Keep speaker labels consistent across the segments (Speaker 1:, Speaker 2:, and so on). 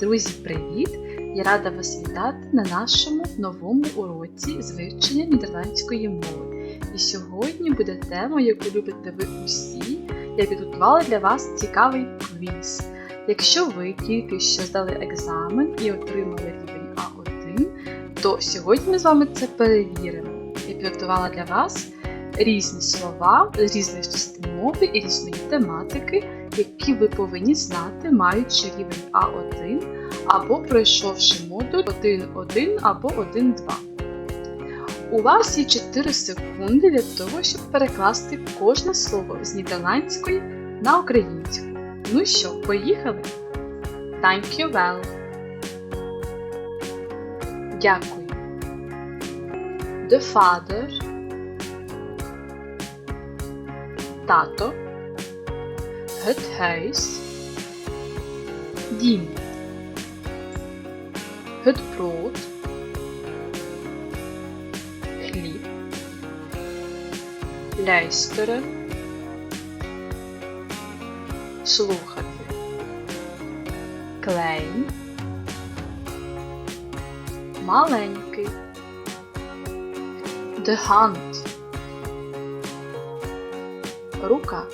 Speaker 1: Друзі, привіт! Я рада вас вітати на нашому новому уроці з вивчення нідерландської мови. І сьогодні буде тема, яку любите ви усі. Я підготувала для вас цікавий квіз. Якщо ви тільки що здали екзамен і отримали рівень А1, то сьогодні ми з вами це перевіримо. Я підготувала для вас різні слова різних частин мови і різної тематики, які ви повинні знати, маючи рівень А1 або пройшовши модуль 1.1 або 1.2. У вас є 4 секунди для того, щоб перекласти кожне слово з нідерландської на українську. Ну що, поїхали? Thank you well. Дякую. The father. Тато. Het huis. Дім. Het brood. Хліб. Luisteren. Слухати. Klein. Маленький. De hand. Рука.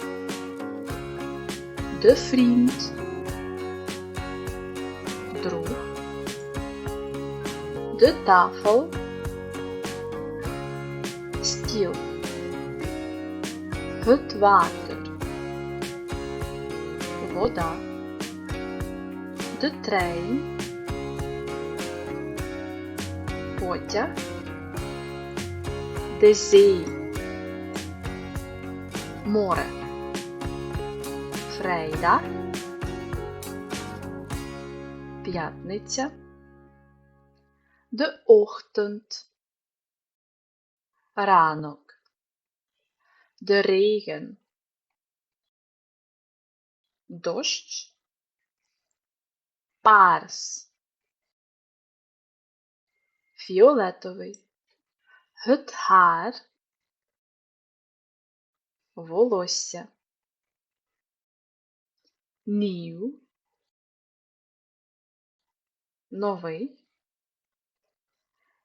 Speaker 1: De vriend. Друг. De tafel. Стіл. Het water. Вода. De trein. Потяг. De zee. Море. Фрейда. П'ятниця. De ochtend. Ранок. De regen. Дощ. Paars. Фіолетовий. Het haar. Волосся. Nieuw. Новий.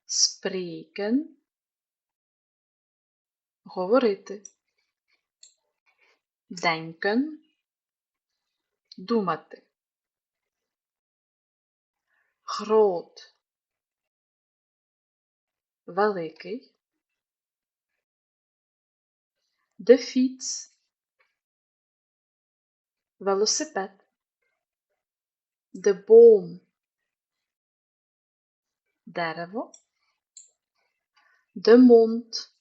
Speaker 1: Spreken. Говорити. Denken. Думати. Groot. Великий. De fiets. Велосипед. De boom. Дерево. De mond.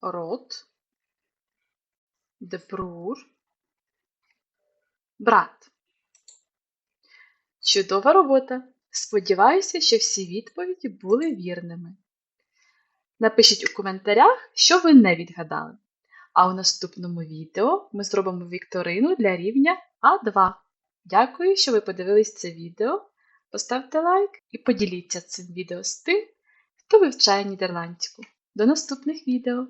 Speaker 1: Рот. De broer. Брат. Чудова робота! Сподіваюся, що всі відповіді були вірними. Напишіть у коментарях, що ви не відгадали. А у наступному відео ми зробимо вікторину для рівня А2. Дякую, що ви подивились це відео. Поставте лайк і поділіться цим відео з тим, хто вивчає нідерландську. До наступних відео!